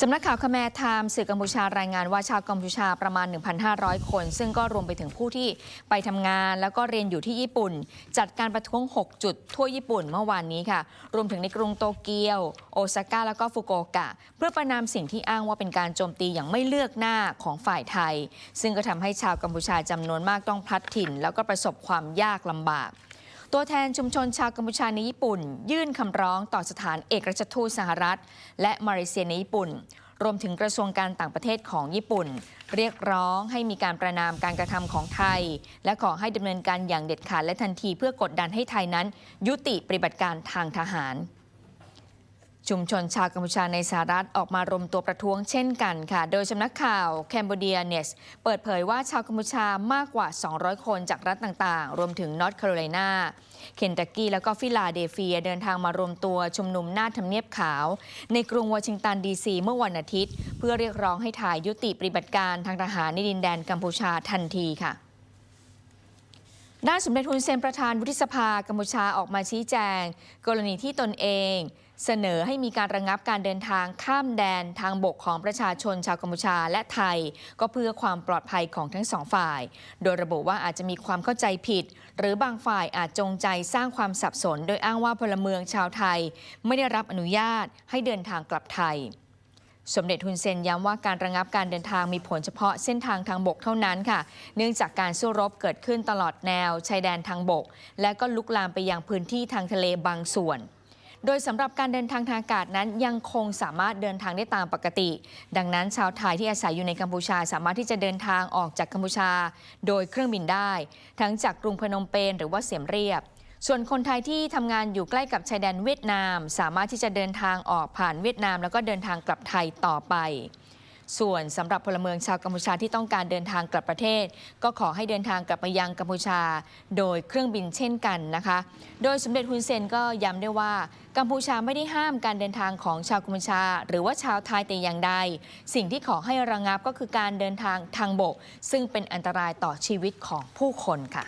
สำนักข่าวคแมร์ไทม์สื่อกัมพูชารายงานว่าชาวกัมพูชาประมาณ 1,500 คน ซึ่งก็รวมไปถึงผู้ที่ไปทำงานแล้วก็เรียนอยู่ที่ญี่ปุ่น จัดการประท้วง 6 จุด ทั่วญี่ปุ่นเมื่อวานนี้ค่ะ รวมถึงในกรุงโตเกียว โอซาก้า แล้วก็ฟุกุโอกะ เพื่อประนามสิ่งที่อ้างว่าเป็นการโจมตีอย่างไม่เลือกหน้าของฝ่ายไทย ซึ่งก็ทำให้ชาวกัมพูชาจำนวนมากต้องพลัดถิ่น แล้วก็ประสบความยากลำบาก ตัวแทนชุมชนชาวกัมพูชาในญี่ปุ่น ยื่นคำร้องต่อสถานเอกราชทูตสหรัฐ และมาเลเซียในญี่ปุ่น รวมถึงกระทรวงการต่างประเทศของญี่ปุ่น เรียกร้องให้มีการประนามการกระทำของไทย และขอให้ดำเนินการอย่างเด็ดขาดและทันทีเพื่อกดดันให้ไทยนั้น ยุติปฏิบัติการทางทหาร ชุมชนชาวกัมพูชาในสหรัฐออกมารวมตัวประท้วงเช่นกันค่ะ โดยสำนักข่าวแคนเบเดียเนสเปิดเผยว่าชาวกัมพูชามากกว่า 200 คนจากรัฐต่างๆ รวมถึงนอร์ทแคโรไลนาเคนตักกี้ แล้วก็ฟิลาเดลเฟียเดินทางมารวมตัวชุมนุมหน้าทำเนียบขาว ในกรุงวอชิงตันดีซีเมื่อวันอาทิตย์ เพื่อเรียกร้องให้ไทยยุติปฏิบัติการทางทหารในดินแดนกัมพูชาทันทีค่ะ ด้านสมเด็จฮุนเซนประธานวุฒิสภากัมพูชาออกมาชี้แจง กรณีที่ตนเอง เสนอให้มีการระงงับการเดินทางข้ามแดนทางบกของประชาชนชาวกัมพูชาและไทย ก็เพื่อความปลอดภัยของทั้งสองฝ่าย โดยระบุว่าอาจจะมีความเข้าใจผิด หรือบางฝ่ายอาจจงใจสร้างความสับสน โดยอ้างว่าพลเมืองชาวไทย ไม่ได้รับอนุญาตให้เดินทางกลับไทย สมเด็จฮุนเซนย้ำว่าการระงับการเดินทางมีผลเฉพาะเส้นทางทางบกเท่านั้นค่ะ เนื่องจากการสู้รบเกิดขึ้นตลอดแนว ชายแดนทางบก และก็ลุกลามไปยังพื้นที่ทางทะเลบางส่วน โดยสำหรับการเดินทางทางอากาศนั้นยังคงสามารถเดินทางได้ตามปกติ ดังนั้นชาวไทยที่อาศัยอยู่ในกัมพูชา สามารถที่จะเดินทางออกจากกัมพูชา โดยเครื่องบินได้ ทั้งจากกรุงพนมเปญหรือว่าเสียมเรียบ ส่วนคนไทยที่ทำงานอยู่ใกล้กับชายแดนเวียดนาม สามารถที่จะเดินทางออกผ่านเวียดนาม แล้วก็เดินทางกลับไทยต่อไป ส่วนสำหรับพลเมืองชาวกัมพูชาที่ต้องการเดินทางกลับประเทศ ก็ขอให้เดินทางกลับมายังกัมพูชา โดยเครื่องบินเช่นกันนะคะ โดยสมเด็จฮุนเซนก็ย้ำด้วยว่ากัมพูชาไม่ได้ห้ามการเดินทางของชาวกัมพูชา หรือว่าชาวไทยแต่อย่างใด สิ่งที่ขอให้ระงับก็คือการเดินทางทางบก ซึ่งเป็นอันตรายต่อชีวิตของผู้คนค่ะ